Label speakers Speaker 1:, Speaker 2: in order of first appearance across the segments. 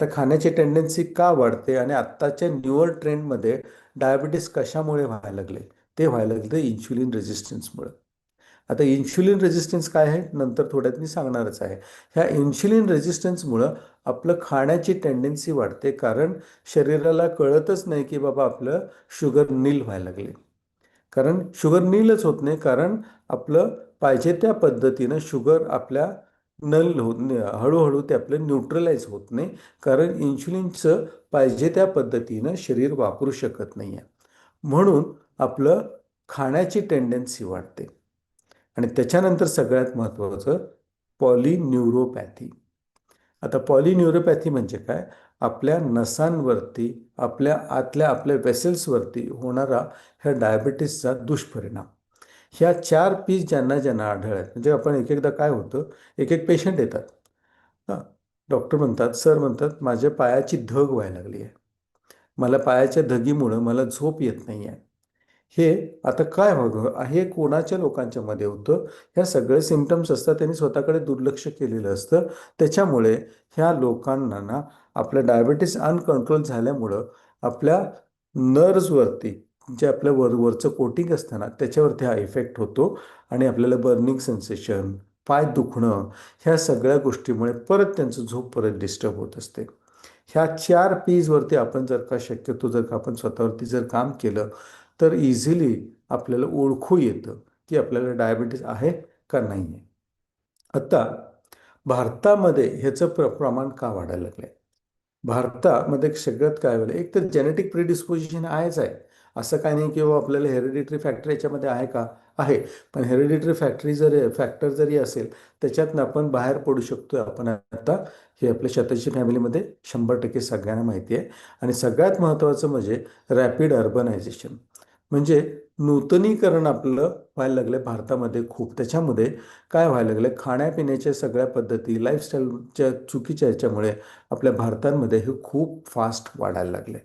Speaker 1: तर खाण्याची टेंडन्सी का वाढते आणि आत्ताच्या न्यूअर ट्रेंडमध्ये डायबिटीस कशामुळे व्हायला लागले? ते व्हायला लागले इन्शुलिन रेझिस्टन्समुळे आता इन्शुलिन रेझिस्टन्स काय आहे? नंतर थोड्यात मी सांगणारच आहे. ह्या इन्शुलिन रेजिस्टन्समुळं आपलं खाण्याची टेंडन्सी वाढते कारण शरीराला कळतच नाही की बाबा आपलं शुगर नील व्हायला लागले. कारण शुगर नीलच होत नाही कारण आपलं पाहिजे त्या पद्धतीनं शुगर आपल्या नल होत हळूहळू ते आपलं न्यूट्रलाइज होत नाही. कारण इन्शुलिनचं पाहिजे त्या पद्धतीनं शरीर वापरू शकत नाही आहे. म्हणून आपलं खाण्याची टेंडन्सी वाढते. आणि त्याच्यानंतर सगळ्यात महत्त्वाचं पॉलिन्युरोपॅथी आता पॉलिन्युरोपॅथी म्हणजे काय? आपल्या नसांवरती आपल्या आतल्या आपल्या वेसेल्सवरती होणारा ह्या डायबिटीसचा दुष्परिणाम. ह्या चार पीस ज्यांना ज्यांना आढळतात म्हणजे आपण एक एकदा काय होतं एक एक पेशंट येतात. हां डॉक्टर म्हणतात सर म्हणतात माझ्या पायाची धग व्हायला लागली आहे. मला पायाच्या धगीमुळं मला झोप येत नाही आहे. हे आता काय व्हावं हे कोणाच्या लोकांच्या मध्ये होतं? ह्या सगळे सिमटम्स असतात त्यांनी स्वतःकडे दुर्लक्ष केलेलं असतं. त्याच्यामुळे ह्या लोकांना ना आपलं डायबिटीस अनकंट्रोल झाल्यामुळं आपल्या नर्व्सवरती जे आपलं वर वरचं कोटिंग असतं ना त्याच्यावरती हा इफेक्ट होतो. आणि आपल्याला बर्निंग सेन्सेशन पाय दुखणं ह्या सगळ्या गोष्टीमुळे परत त्यांचं झोप परत डिस्टर्ब होत असते. ह्या चार पीजवरती आपण जर का शक्यतो जर का आपण स्वतःवरती जर काम केलं तर इझिली आपल्याला ओळखू येतं की आपल्याला डायबिटीस आहे का नाही आहे आता भारतामध्ये ह्याचं प्र प्रमाण का वाढायला लागलं आहे भारतामध्ये सगळ्यात काय झालं एक तर जेनेटिक प्रिडिस्पोजिशन आहेच आहे. असं काय नाही की आपल्याला हेरिडिटरी फॅक्टर याच्यामध्ये आहे का? आहे. पण हेरिडिटरी फॅक्टरी जरी फॅक्टर जरी असेल त्याच्यातनं आपण बाहेर पडू शकतो आपण आता. हे आपल्या शताची फॅमिलीमध्ये शंभर टक्के सगळ्यांना माहिती आहे. आणि सगळ्यात महत्त्वाचं म्हणजे रॅपिड अर्बनायझेशन म्हणजे नूतनीकरण आपलं व्हायला लागलं भारतामध्ये खूप. त्याच्यामध्ये काय व्हायला लागलं खाण्यापिण्याच्या सगळ्या पद्धती लाईफस्टाईलच्या चुकीच्या याच्यामुळे आपल्या भारतामध्ये हे खूप फास्ट वाढायला लागले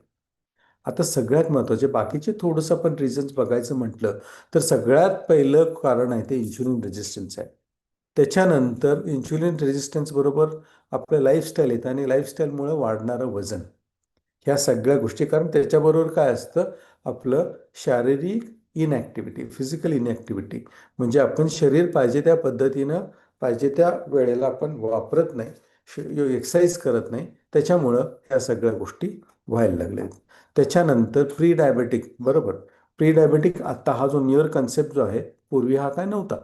Speaker 1: आता सगळ्यात महत्त्वाचे बाकीचे थोडंसं आपण रिझन्स बघायचं म्हटलं तर सगळ्यात पहिलं कारण आहे ते इन्शुलिन रेजिस्टन्स आहे. त्याच्यानंतर इन्शुलिन रेजिस्टन्स बरोबर आपलं लाईफस्टाईल येतं आणि लाईफस्टाईलमुळं वाढणारं वजन. ह्या सगळ्या गोष्टी कारण त्याच्याबरोबर काय असतं? आपलं शारीरिक इनॲक्टिव्हिटी फिजिकल इनॲक्टिव्हिटी म्हणजे आपण शरीर पाहिजे त्या पद्धतीनं पाहिजे त्या वेळेला आपण वापरत नाही एक्सरसाइज करत नाही. त्याच्यामुळं ह्या सगळ्या गोष्टी व्हायला लागल्या त्याच्यानंतर प्री डायबेटिक बरोबर? प्री डायबेटिक आत्ता हा जो न्यूअर कन्सेप्ट जो आहे पूर्वी हा काय नव्हता.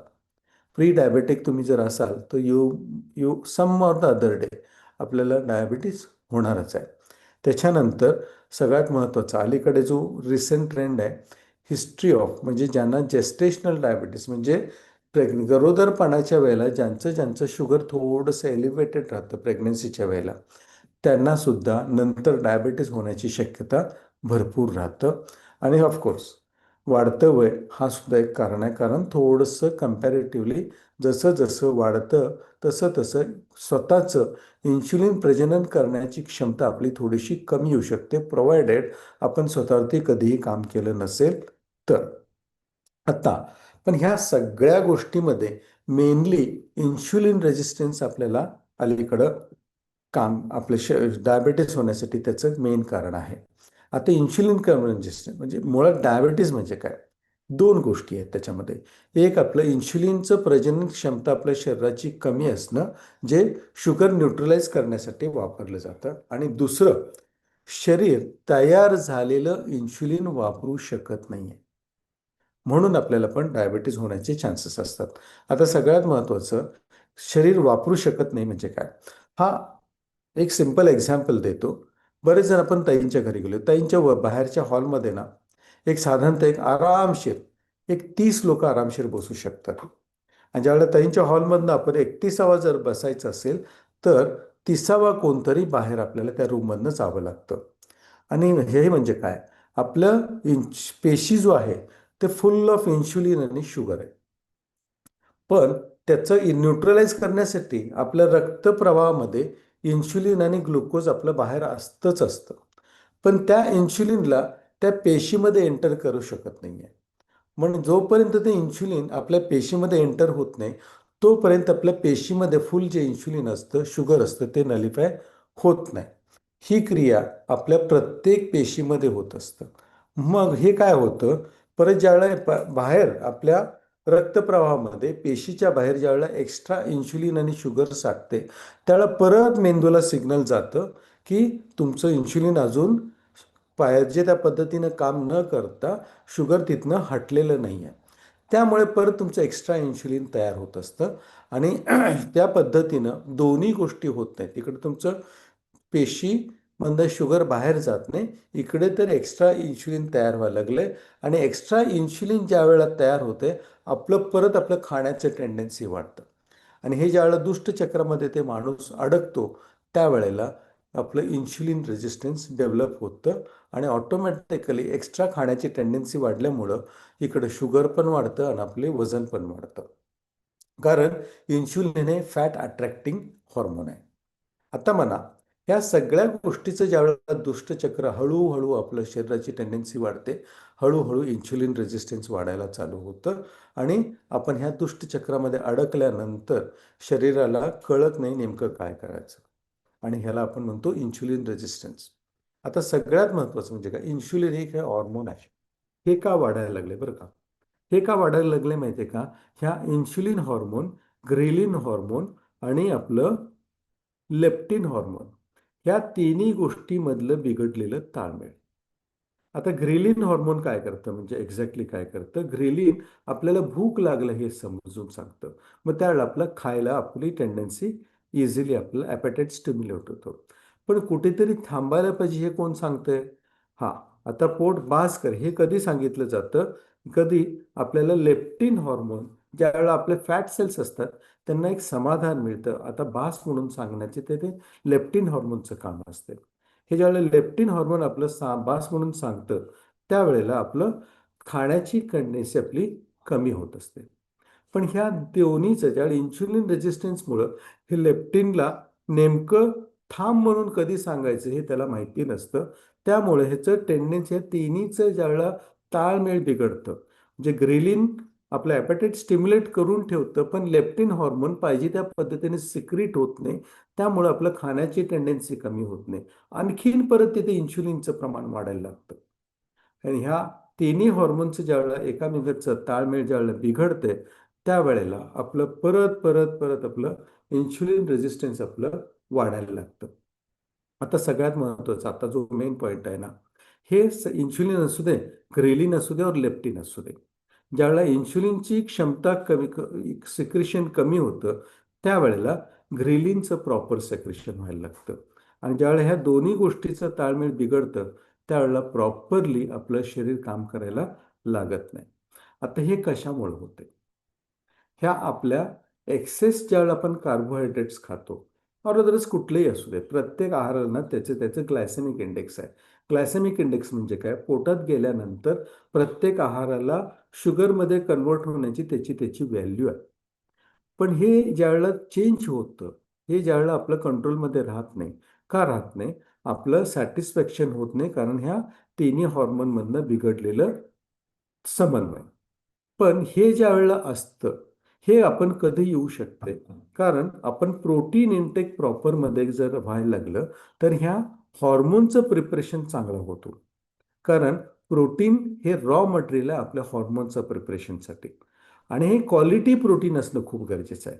Speaker 1: प्री डायबेटिक तुम्ही जर असाल तर you you some or the other day आपल्याला डायबिटीस होणारच आहे. त्याच्यानंतर सगळ्यात महत्त्वाचा अलीकडे जो रिसेंट ट्रेंड आहे हिस्ट्री ऑफ म्हणजे ज्यांना जेस्टेशनल डायबिटीस म्हणजे प्रेग्न गरोदरपणाच्या वेळेला ज्यांचं ज्यांचं शुगर थोडंसं एलिव्हेटेड राहतं प्रेग्नन्सीच्या वेळेला त्यांनासुद्धा नंतर डायबेटीस होण्याची शक्यता भरपूर राहतं. आणि ऑफकोर्स वाढतं वय हा सुद्धा एक कारण आहे. कारण थोडंसं कम्पॅरेटिव्हली जसं जसं वाढतं तसं तसं स्वतःचं इन्शुलिन प्रजनन करण्याची क्षमता आपली थोडीशी कमी येऊ शकते. प्रोव्हायडेड आपण स्वतःवरती कधीही काम केलं नसेल तर. आता पण ह्या सगळ्या गोष्टीमध्ये मेनली इन्शुलिन रेजिस्टन्स आपल्याला अलीकडं काम आपलं श डायबेटीस होण्यासाठी त्याचं मेन कारण आहे. आता इन्शुलिन कन्व्हर्जन म्हणजे मुळात डायबेटीस म्हणजे काय? दोन गोष्टी आहेत त्याच्यामध्ये. एक आपलं इन्शुलिनचं प्रजनन क्षमता आपल्या शरीराची कमी असणं जे शुगर न्यूट्रलाइज करण्यासाठी वापरलं जातं. आणि दुसरं शरीर तयार झालेलं इन्शुलिन वापरू शकत नाही आहे म्हणून आपल्याला पण डायबेटीज होण्याचे चान्सेस असतात. आता सगळ्यात महत्त्वाचं शरीर वापरू शकत नाही म्हणजे काय? हा एक सिंपल एक्झाम्पल देतो. बरेच जण आपण ताईंच्या घरी गेलो. ताईंच्या बाहेरच्या हॉलमध्ये ना एक साधारणतः एक आरामशीर एक तीस लोक आरामशीर बसू शकतात. आणि ज्यावेळेला ताईंच्या हॉलमधनं आपण एकतीसावा जर बसायचं असेल तर तिसावा कोणतरी बाहेर आपल्याला त्या रूममधनं जावं लागतं. आणि हे म्हणजे काय? आपलं इंच पेशी जो आहे ते फुल ऑफ इन्शुलिन आणि शुगर आहे. पण त्याचं न्यूट्रलाइज करण्यासाठी आपल्या रक्तप्रवाहामध्ये इन्शुलिन आणि ग्लुकोज आपलं बाहेर असतंच असतं. पण त्या इन्शुलिनला त्या पेशीमध्ये एंटर करू शकत नाही आहे म्हणून जोपर्यंत ते इन्शुलिन आपल्या पेशीमध्ये एंटर होत नाही तोपर्यंत आपल्या पेशीमध्ये फुल जे इन्शुलिन असतं शुगर असतं ते नलिफाय होत नाही. ही क्रिया आपल्या प्रत्येक पेशीमध्ये होत असतं. मग हे काय होतं? परत ज्यावेळेला बाहेर आपल्या रक्तप्रवाहामध्ये पेशीच्या बाहेर ज्यावेळेला एक्स्ट्रा इन्शुलिन आणि शुगर साठते त्यावेळेला परत मेंदूला सिग्नल जातं की तुमचं इन्शुलिन अजून पाहिजे त्या पद्धतीनं काम न करता शुगर तिथनं हटलेलं नाही आहे त्यामुळे परत तुमचं एक्स्ट्रा इन्शुलिन तयार होत असतं आणि त्या पद्धतीनं दोन्ही गोष्टी होत नाहीत. तिकडे तुमचं पेशी म्हणजे शुगर बाहेर जात नाही. इकडे तर एक्स्ट्रा इन्शुलिन तयार व्हायला लागलं आहे आणि एक्स्ट्रा इन्शुलिन ज्या वेळेला तयार होते आपलं परत आपलं खाण्याचं टेंडन्सी वाढतं. आणि हे ज्या वेळेला दुष्टचक्रामध्ये ते माणूस अडकतो त्यावेळेला आपलं इन्शुलिन रेजिस्टन्स डेव्हलप होतं. आणि ऑटोमॅटिकली एक्स्ट्रा खाण्याची टेंडन्सी वाढल्यामुळं इकडं शुगर पण वाढतं आणि आपले वजन पण वाढतं. कारण इन्शुलिन हे फॅट अट्रॅक्टिंग हॉर्मोन आहे. आता म्हणा ह्या सगळ्या गोष्टीचं ज्यावेळेला दुष्टचक्र हळूहळू आपलं शरीराची टेंडन्सी वाढते हळूहळू इन्शुलिन रेझिस्टन्स वाढायला चालू होतं आणि आपण ह्या दुष्टचक्रामध्ये अडकल्यानंतर शरीराला कळत नाही नेमकं काय करायचं. आणि ह्याला आपण म्हणतो इन्शुलिन रेझिस्टन्स आता सगळ्यात महत्त्वाचं म्हणजे काय? इन्शुलिन हे काय हॉर्मोन आहे. हे का वाढायला लागले बरं का? हे का वाढायला लागले माहिती आहे का? ह्या इन्शुलिन हॉर्मोन ग्रेलिन हॉर्मोन आणि आपलं लेप्टिन हॉर्मोन ह्या तिन्ही गोष्टीमधलं बिघडलेलं ताळमेळ. आता ग्रेलिन हॉर्मोन काय करतं? म्हणजे एक्झॅक्टली काय करतं? ग्रेलिन आपल्याला भूक लागलं हे समजून सांगतं. मग त्यावेळेला आपलं खायला आपली टेंडन्सी इझिली आपलं ॲपेटाईट स्टिम्युलेट होतो. पण कुठेतरी थांबायला पाहिजे हे कोण सांगतंय? हां आता पोट बास कर. हे कधी सांगितलं जातं? कधी आपल्याला लेप्टिन हॉर्मोन ज्यावेळेला आपले फॅट सेल्स असतात त्यांना एक समाधान मिळतं. आता बास म्हणून सांगण्याचे ते ते लेप्टिन हॉर्मोनचं काम असते. हे ज्यावेळेला लेप्टिन हॉर्मोन आपलं सा बास म्हणून सांगतं त्यावेळेला आपलं खाण्याची कंडेन्सी आपली कमी होत असते. पण ह्या दोन्हीचं ज्यावेळेला इन्शुलिन रेजिस्टन्समुळं हे लेप्टिनला नेमकं थांब म्हणून कधी सांगायचं हे त्याला माहिती नसतं. त्यामुळे ह्याचं टेंडन्सी ह्या तिन्हीचं ज्यावेळेला ताळमेळ बिघडतं म्हणजे ग्रेलिन आपलं ॲपेटाईट स्टिम्युलेट करून ठेवतं पण लेप्टिन हॉर्मोन पाहिजे त्या पद्धतीने सिक्रीट होत नाही. त्यामुळे आपलं खाण्याची टेंडन्सी कमी होत नाही. आणखीन परत तिथे इन्शुलिनचं प्रमाण वाढायला लागतं. आणि ह्या तिन्ही हॉर्मोनचं ज्यावेळेला एकामेकाचं ताळमेळ ज्यावेळेला बिघडते त्यावेळेला आपलं परत परत परत आपलं इन्शुलिन रेजिस्टन्स आपलं वाढायला लागतं. आता सगळ्यात महत्त्वाचं आता जो मेन पॉईंट आहे ना हे इन्शुलिन असू दे ग्रेलिन असू दे और लेप्टिन असू दे. ज्यावेळेला इन्शुलिनची क्षमता कमी सिक्रेशन कमी होतं त्यावेळेला ग्रेलिनचं प्रॉपर सेक्रेशन व्हायला लागतं. आणि ज्यावेळेला ह्या दोन्ही गोष्टीचं ताळमेळ बिघडतं त्यावेळेला प्रॉपरली आपलं शरीर काम करायला लागत नाही. आता हे कशामुळे होते ह्या आपल्या एक्सेस ज्यावेळेला आपण कार्बोहायड्रेट्स खातो और अदरच कुठलेही असू दे प्रत्येक आहाराला त्याचे त्याचं ग्लायसेमिक इंडेक्स आहे. ग्लायसेमिक इंडेक्स म्हणजे काय? पोटात गेल्यानंतर प्रत्येक आहाराला शुगरमध्ये कन्वर्ट होण्याची त्याची त्याची व्हॅल्यू आहे. पण हे ज्यावेळेला चेंज होतं हे ज्यावेळेला आपलं कंट्रोलमध्ये राहत नाही का राहत नाही? आपलं सॅटिस्फॅक्शन होत नाही कारण ह्या तिन्ही हॉर्मोनमधनं बिघडलेलं समन्वय. पण हे ज्या वेळेला असतं हे आपण कधी येऊ शकते? कारण आपण प्रोटीन इनटेक प्रॉपरमध्ये जर व्हायला लागलं तर ह्या हॉर्मोनचं प्रिपरेशन चांगलं होतो. कारण प्रोटीन हे रॉ मटेरियल आहे आपल्या हॉर्मोनचं प्रिपरेशनसाठी आणि हे क्वालिटी प्रोटीन असणं खूप गरजेचं आहे.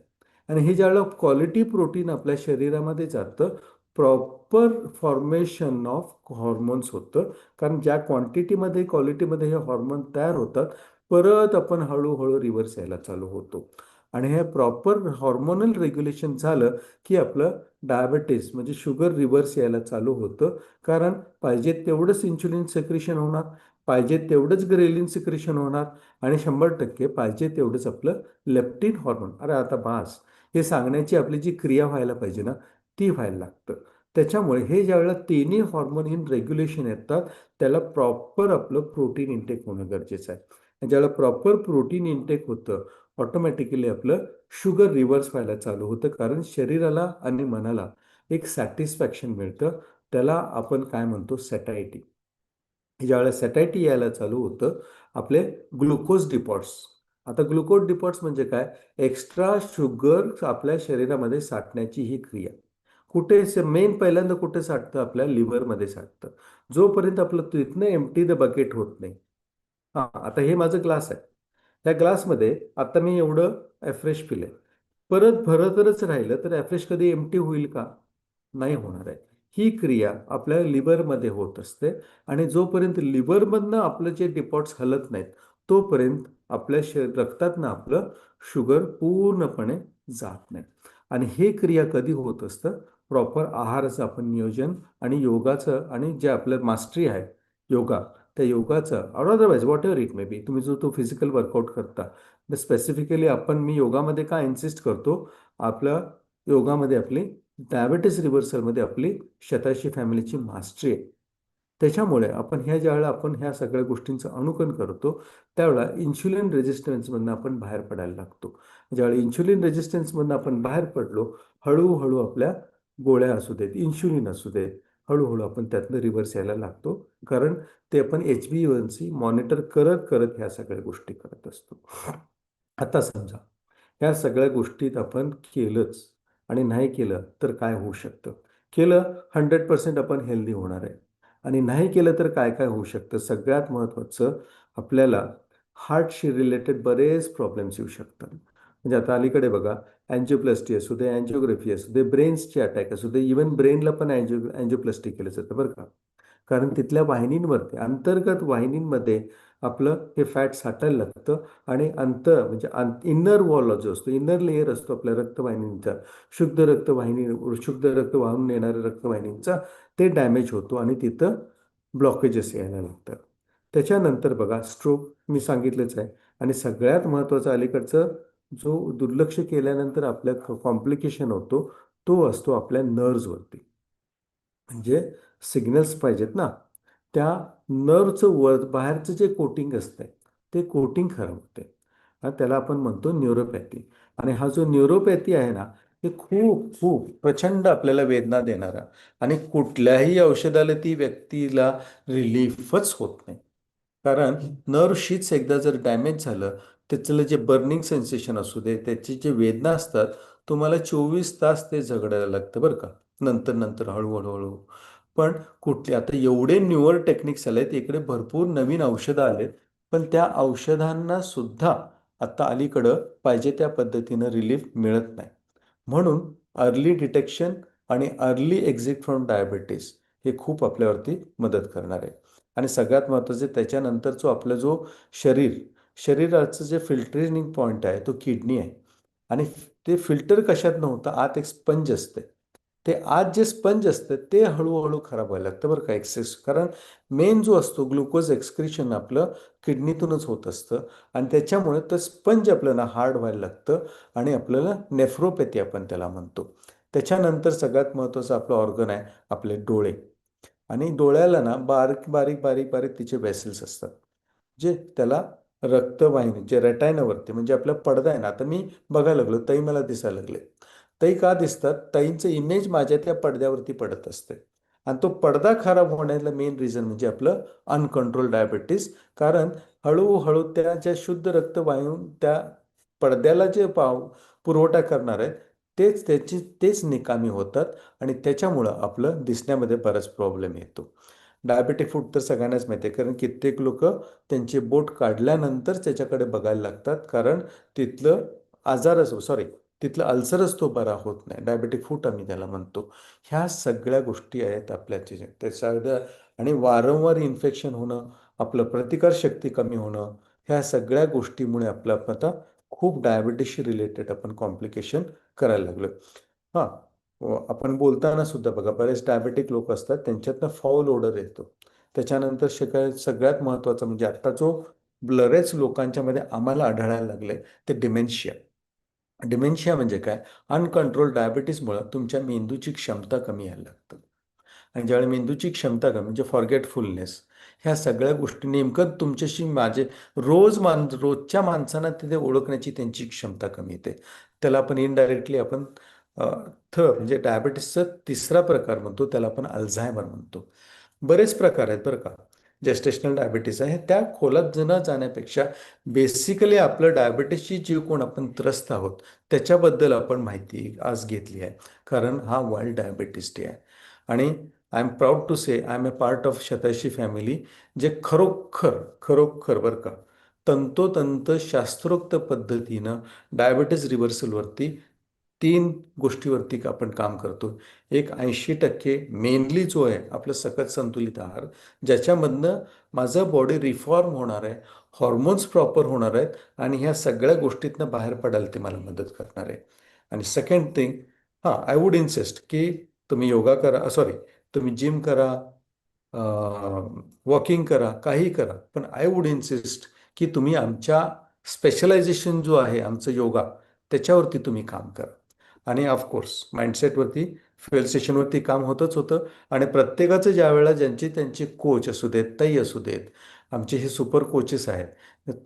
Speaker 1: आणि हे ज्यावेळेला क्वालिटी प्रोटीन आपल्या शरीरामध्ये जातं प्रॉपर फॉर्मेशन ऑफ हॉर्मोन्स होतं. कारण ज्या क्वांटिटीमध्ये क्वालिटीमध्ये हे हॉर्मोन तयार होतात परत आपण हळूहळू रिव्हर्स यायला चालू होतो. आणि हे प्रॉपर हॉर्मोनल रेग्युलेशन झालं की आपलं डायबेटीस म्हणजे शुगर रिव्हर्स यायला चालू होतं. कारण पाहिजे तेवढंच इन्शुलिन सेक्रेशन होणार पाहिजे तेवढंच ग्रेलिन सिक्रेशन होणार आणि शंभर टक्के पाहिजे तेवढंच आपलं लेप्टिन हॉर्मोन अरे आता बास हे सांगण्याची आपली जी क्रिया व्हायला पाहिजे ना ती व्हायला लागतं. त्याच्यामुळे हे ज्यावेळेला तिन्ही हॉर्मोन इन रेग्युलेशन येतात त्याला प्रॉपर आपलं प्रोटीन इंटेक होणं गरजेचं आहे. ज्यावेळेला प्रॉपर प्रोटीन इंटेक होतं ऑटोमॅटिकली आपलं शुगर रिव्हर्स व्हायला चालू होतं. कारण शरीराला आणि मनाला एक सॅटिस्फॅक्शन मिळतं. त्याला आपण काय म्हणतो? सॅटायटी ज्यावेळेला सॅटायटी यायला चालू होतं आपले ग्लुकोज डिपॉट्स आता ग्लुकोज डिपॉट्स म्हणजे काय? एक्स्ट्रा शुगर आपल्या शरीरामध्ये साठण्याची ही क्रिया. कुठे मेन पहिल्यांदा कुठे साठतं? आपल्या लिव्हरमध्ये साठतं. जोपर्यंत आपलं तिथनं एमटी द बकेट होत नाही. हां आता हे माझं ग्लास आहे. त्या ग्लासमध्ये आता मी एवढं ॲफ्रेश पिलं परत भरतच राहिलं तर ॲफ्रेश कधी एमटी होईल का? नाही होणार आहे. ही क्रिया आपल्या लिव्हरमध्ये होत असते आणि जोपर्यंत लिव्हरमधनं आपलं जे डिपॉट्स हलत नाहीत तोपर्यंत आपल्या शरीर रक्तातनं आपलं शुगर पूर्णपणे जात नाही. आणि हे क्रिया कधी होत असतं? प्रॉपर आहाराचं आपण नियोजन आणि योगाचं आणि जे आपलं मास्टरी आहे योगा त्या योगाचं or otherwise whatever it may be तुम्ही जो तो फिजिकल वर्कआउट करता स्पेसिफिकली आपण मी योगामध्ये का इन्सिस्ट करतो? आपलं योगामध्ये आपली डायबेटीस रिव्हर्सलमध्ये आपली शताशी फॅमिलीची मास्टरी आहे. त्याच्यामुळे आपण ह्या ज्यावेळेला आपण ह्या सगळ्या गोष्टींचं अनुकरण करतो त्यावेळेला इन्शुलिन रेजिस्टन्समधनं आपण बाहेर पडायला लागतो. ज्यावेळी इन्शुलिन रेजिस्टन्समधनं आपण बाहेर पडलो हळूहळू आपल्या गोळ्या असू देत इन्शुलिन असू देत हळूहळू आपण त्यातनं रिव्हर्स यायला लागतो. कारण ते आपण H B one C monitor करत करत ह्या सगळ्या गोष्टी करत असतो. आता समजा ह्या सगळ्या गोष्टीत आपण केलंच आणि नाही केलं तर काय होऊ शकतं? केलं हंड्रेड पर्सेंट आपण हेल्दी होणार आहे. आणि नाही केलं तर काय काय होऊ शकतं? सगळ्यात महत्त्वाचं आपल्याला हार्टशी रिलेटेड बरेच प्रॉब्लेम्स येऊ शकतात. म्हणजे आता अलीकडे बघा अँजिओप्लास्टी असू दे अँजिओग्राफी असू दे ब्रेन्सचे अटॅक असू दे इवन ब्रेनला पण अँजिओ अँजिओप्लास्टी केलं जातं बरं का. कारण तिथल्या वाहिनींवरती अंतर्गत वाहिनींमध्ये आपलं हे फॅट साठायला लागतं आणि अंतर म्हणजे इनर वॉल जो असतो इनर लेअर असतो आपल्या रक्तवाहिनींचा शुद्ध रक्तवाहिनी शुद्ध रक्त वाहून येणाऱ्या रक्तवाहिनींचा ते डॅमेज होतो आणि तिथं ब्लॉकेजेस यायला लागतात. त्याच्यानंतर बघा स्ट्रोक मी सांगितलंच आहे. आणि सगळ्यात महत्त्वाचं अलीकडचं जो दुर्लक्ष केल्यानंतर आपल्या कॉम्प्लिकेशन होतो तो असतो आपल्या नर्व्सवरती म्हणजे सिग्नल्स पाहिजेत ना. त्या नर्वचं वर बाहेरचं जे कोटिंग असतं ते कोटिंग खराब होते आणि त्याला आपण म्हणतो न्यूरोपॅथी आणि हा जो न्यूरोपॅथी आहे ना हे खूप खूप प्रचंड आपल्याला वेदना देणारा आणि कुठल्याही औषधाला ती व्यक्तीला रिलीफच होत नाही. कारण नर्वशीच एकदा जर डॅमेज झालं त्याचं जे बर्निंग सेन्सेशन असू दे त्याची जे वेदना असतात तुम्हाला चोवीस तास ते झगडायला लागतं बरं का. नंतर नंतर हळूहळू हळू पण कुठले आता एवढे न्यूअर टेक्निक्स आलेत इकडे भरपूर नवीन औषधं आलेत पण त्या औषधांना सुद्धा आता अलीकडं पाहिजे त्या पद्धतीनं रिलीफ मिळत नाही. म्हणून अर्ली डिटेक्शन आणि अर्ली एक्झिट फ्रॉम डायबिटीस हे खूप आपल्यावरती मदत करणार आहे. आणि सगळ्यात महत्त्वाचे त्याच्यानंतर जो आपलं जो शरीर शरीराचं जे फिल्टरिंग पॉईंट आहे तो किडनी आहे. आणि ते फिल्टर कशात नव्हतं आत एक स्पंज असते. ते आत जे स्पंज असतं ते हळूहळू खराब व्हायला लागतं बरं का एक्सेस कारण मेन जो असतो ग्लुकोज एक्सक्रिशन आपलं किडनीतूनच होत असतं. आणि त्याच्यामुळे तर स्पंज आपल्याला हार्ड व्हायला लागतं आणि आपल्याला नेफ्रोपॅथी आपण त्याला म्हणतो. त्याच्यानंतर सगळ्यात महत्त्वाचं आपलं ऑर्गन आहे आपले डोळे. आणि डोळ्याला ना बारीक बारीक बारीक बारीक तिचे वेसल्स असतात. जे त्याला रक्तवाहिनी जे रेटायनावरती म्हणजे आपला पडदा आहे ना आता मी बघायला लागलो तई मला दिसायला लागले. तई का दिसतात? ताईंचं इमेज माझ्या त्या पडद्यावरती पडत असते. आणि तो पडदा खराब होण्याला मेन रिझन म्हणजे आपलं अनकंट्रोल डायबिटीस कारण हळूहळू त्या ज्या शुद्ध रक्त त्या पडद्याला जे पाव पुरवठा करणार आहे तेच त्याची तेच निकामी होतात आणि त्याच्यामुळं आपलं दिसण्यामध्ये बराच प्रॉब्लेम येतो. डायबेटिक फूड तर सगळ्यांनाच माहिती आहे. कारण कित्येक लोक त्यांचे बोट काढल्यानंतर त्याच्याकडे बघायला लागतात. कारण तिथलं आजारच सॉरी तिथलं अल्सरच तो बरा होत नाही. डायबेटिक फूट आम्ही त्याला म्हणतो. ह्या सगळ्या गोष्टी आहेत आपल्या त्याच्या आणि वारंवार इन्फेक्शन होणं आपलं प्रतिकारशक्ती कमी होणं ह्या सगळ्या गोष्टीमुळे आपलं आता खूप डायबिटीसशी रिलेटेड आपण कॉम्प्लिकेशन करायला लागलो हां. आपण बोलताना सुद्धा बघा बरेच डायबेटिक लोक असतात त्यांच्यातनं फाऊल ओढर येतो. त्याच्यानंतर शिकाय सगळ्यात महत्त्वाचं म्हणजे आत्ता जो बरेच लोकांच्या मध्ये आम्हाला आढळायला लागले ते डिमेन्शिया डिमेन्शिया म्हणजे काय? अनकंट्रोल डायबिटीसमुळं तुमच्या मेंदूची क्षमता कमी यायला लागतं. आणि ज्यावेळी मेंदूची क्षमता कमी म्हणजे फॉरगेटफुलनेस ह्या सगळ्या गोष्टी नेमकं तुमच्याशी माझे रोज मान रोजच्या माणसांना तिथे ओळखण्याची त्यांची क्षमता कमी येते. त्याला आपण इनडायरेक्टली आपण थ म्हणजे डायबिटीसचा तिसरा प्रकार म्हणतो त्याला आपण अल्झायमर म्हणतो. बरेच प्रकार आहेत बरं का. जेस्टेशनल डायबिटीस आहे. त्या खोलात न जाण्यापेक्षा बेसिकली आपलं डायबिटीसची जी कोण आपण त्रस्त आहोत त्याच्याबद्दल आपण माहिती आज घेतली आहे. कारण हा वर्ल्ड डायबिटीस डे आहे. आणि I am proud to say I am a part of शताशी family जे खरोखर खरोखर बरं का तंतोतंत शास्त्रोक्त पद्धतीनं डायबिटीस रिव्हर्सलवरती तीन गोष्टीवरती आपण काम करतो. एक ऐंशी टक्के मेनली जो आहे आपलं सकत संतुलित आहार ज्याच्यामधनं माझं बॉडी रिफॉर्म होणार आहे हॉर्मोन्स प्रॉपर होणार आहेत आणि ह्या सगळ्या गोष्टीतनं बाहेर पडायला ते मला मदत करणार आहे. आणि सेकंड थिंग हां आय वुड इन्सिस्ट की तुम्ही योगा करा सॉरी तुम्ही जिम करा वॉकिंग करा काही करा पण आय वुड इन्सिस्ट की तुम्ही आमच्या स्पेशलायझेशन जो आहे आमचं योगा त्याच्यावरती तुम्ही काम करा. आणि ऑफकोर्स माइंडसेटवरती फेल स्टेशनवरती काम होतच होतं. आणि प्रत्येकाचं ज्या वेळेला ज्यांची त्यांची कोच असू देत ताई असू देत आमचे हे सुपर कोचेस आहेत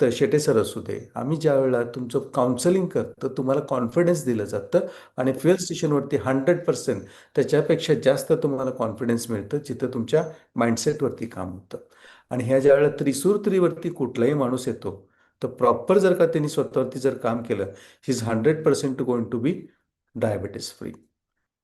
Speaker 1: तर शेटे सर असू दे आम्ही ज्या वेळेला तुमचं काउन्सलिंग करतं तुम्हाला कॉन्फिडन्स दिलं जातं आणि फेल स्टेशनवरती हंड्रेड पर्सेंट त्याच्यापेक्षा जास्त तुम्हाला कॉन्फिडन्स मिळतं जिथं तुमच्या माइंडसेटवरती काम होतं. आणि ह्या ज्या वेळेला त्रिसूर त्रिवरती कुठलाही माणूस येतो तर प्रॉपर जर का त्यांनी स्वतःवरती जर काम केलं he is hundred percent to going to be diabetes free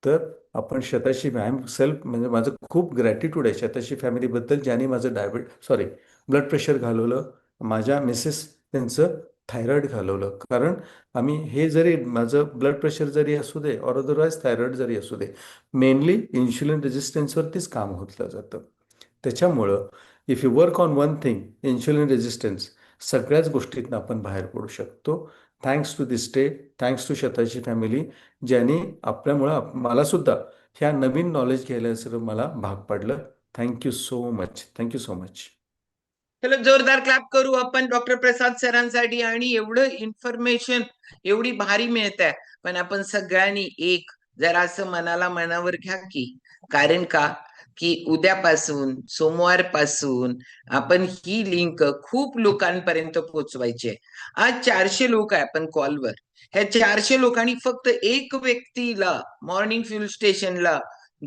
Speaker 1: तर आपण शताशी आय एम सेल्फ म्हणजे माझं खूप ग्रॅटिट्यूड आहे शताशी फॅमिलीबद्दल ज्यांनी माझं डायबेट सॉरी ब्लड प्रेशर घालवलं माझ्या मिसेस त्यांचं थायरॉइड घालवलं. कारण आम्ही हे जरी माझं ब्लड प्रेशर जरी असू दे ऑर अदरवाईज थायरॉइड जरी असू दे मेनली इन्शुलिन रेजिस्टन्सवरतीच काम होतलं जातं. त्याच्यामुळं if you work on one thing insulin resistance सगळ्याच गोष्टीतनं आपण बाहेर पडू शकतो. Thanks to this day thanks to शताची family ज्यांनी आपल्यामुळं मला सुद्धा ह्या नवीन नॉलेज घ्यायला मला भाग पडलं. Thank you so much thank you so much
Speaker 2: चलो जोरदार क्लॅप करू आपण डॉक्टर प्रसाद सरांसाठी आणि एवढं इन्फॉर्मेशन एवढी भारी मिळत आहे पण आपण सगळ्यांनी एक जरा असं मनाला मनावर घ्या की कारण का? की उद्यापासून सोमवारपासून आपण ही लिंक खूप लोकांपर्यंत पोहोचवायची आहे. आज चारशे लोक आहे आपण कॉलवर ह्या चारशे लोकांनी फक्त एक व्यक्तीला मॉर्निंग फ्युल स्टेशनला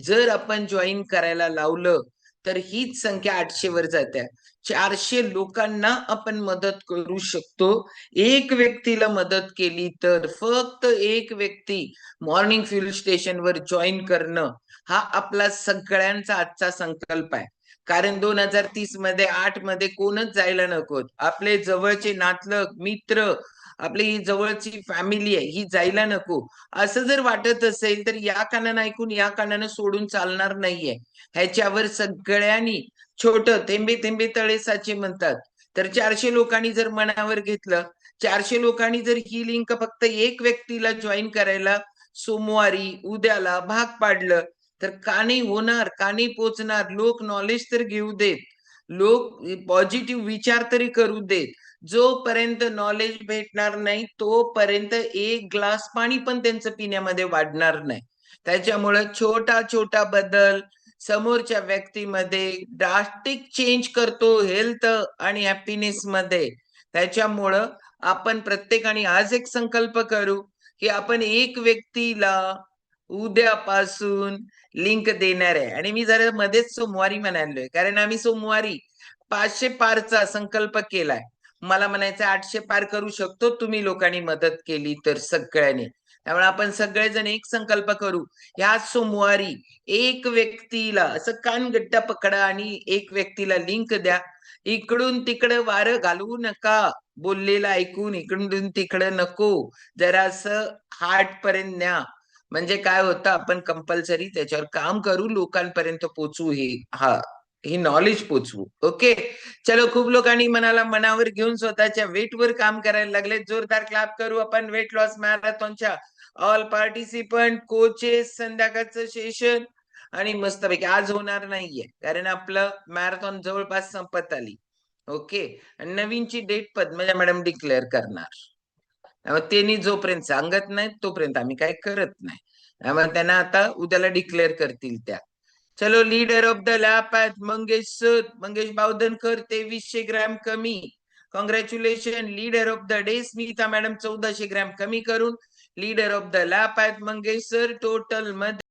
Speaker 2: जर आपण जॉईन करायला लावलं तर हीच संख्या आठशे वर जाते. चारशे लोकांना आपण मदत करू शकतो. एक व्यक्तीला मदत केली तर फक्त एक व्यक्ती मॉर्निंग फ्युल स्टेशनवर जॉईन करणं हा आपला सगळ्यांचा आजचा संकल्प आहे. कारण दोन हजार तीसमध्ये आठमध्ये कोणच जायला नको आपले जवळचे नातलग मित्र आपली ही जवळची फॅमिली आहे ही जायला नको. असं जर वाटत असेल तर या कानानं ऐकून या कानानं सोडून चालणार नाहीये. ह्याच्यावर सगळ्यांनी छोट थेंबे थेंबे तळे साचे म्हणतात. तर चारशे लोकांनी जर मनावर घेतलं चारशे लोकांनी जर ही लिंक फक्त एक व्यक्तीला जॉईन करायला सोमवारी उद्याला भाग पाडलं तर का नाही होणार का नाही पोचणार. लोक नॉलेज तर घेऊ देत. लोक पॉझिटिव्ह विचार तरी करू देत. जोपर्यंत नॉलेज भेटणार नाही तोपर्यंत एक ग्लास पाणी पण त्यांचं पिण्यामध्ये वाढणार नाही. त्याच्यामुळं छोटा छोटा बदल समोरच्या व्यक्तीमध्ये ड्रास्टिक चेंज करतो हेल्थ आणि हॅपीनेस मध्ये. त्याच्यामुळं आपण प्रत्येकाने आज एक संकल्प करू की आपण एक व्यक्तीला उद्यापासून लिंक देणार आहे. आणि मी जरा मध्येच सोमवारी म्हणालोय कारण आम्ही सोमवारी पाचशे पारचा संकल्प केलाय. मला म्हणायचं आठशे पार करू शकतो तुम्ही लोकांनी मदत केली तर सगळ्यांनी. त्यामुळे आपण सगळेजण एक संकल्प करू. ह्या सोमवारी एक व्यक्तीला असं कान गट्टा पकडा आणि एक व्यक्तीला लिंक द्या. इकडून तिकडं वारं घालवू नका. बोललेलं ऐकून इकडून तिकडं नको. जरासं हार्ट पर्यंत न्या. म्हणजे काय होतं आपण कंपल्सरी त्याच्यावर काम करू लोकांपर्यंत पोचू हे हा. ही नॉलेज पोचवू. ओके चलो खूप लोकांनी मनाला मनावर घेऊन स्वतःच्या वेट वर काम करायला लागले जोरदार क्लाप करू आपण वेट लॉस मॅरेथॉनच्या ऑल पार्टिसिपंट कोचेस संध्याकाळचं सेशन आणि मस्तपैकी आज होणार नाहीये. कारण आपलं मॅरेथॉन जवळपास संपत आली. ओके नवीनची डेट पद्मजा मॅडम डिक्लेअर करणार. त्यांनी जोपर्यंत सांगत नाही तोपर्यंत आम्ही काय करत नाही. त्यांना आता उद्याला डिक्लेअर करतील त्या. चलो लीडर ऑफ द लॅप आहेत मंगेश सर मंगेश बावधनकर तेवीसशे ग्रॅम कमी. Congratulation leader of the day Smita madam चौदाशे ग्रॅम कमी करून. लीडर ऑफ द लॅप आहेत मंगेश सर टोटलमध्ये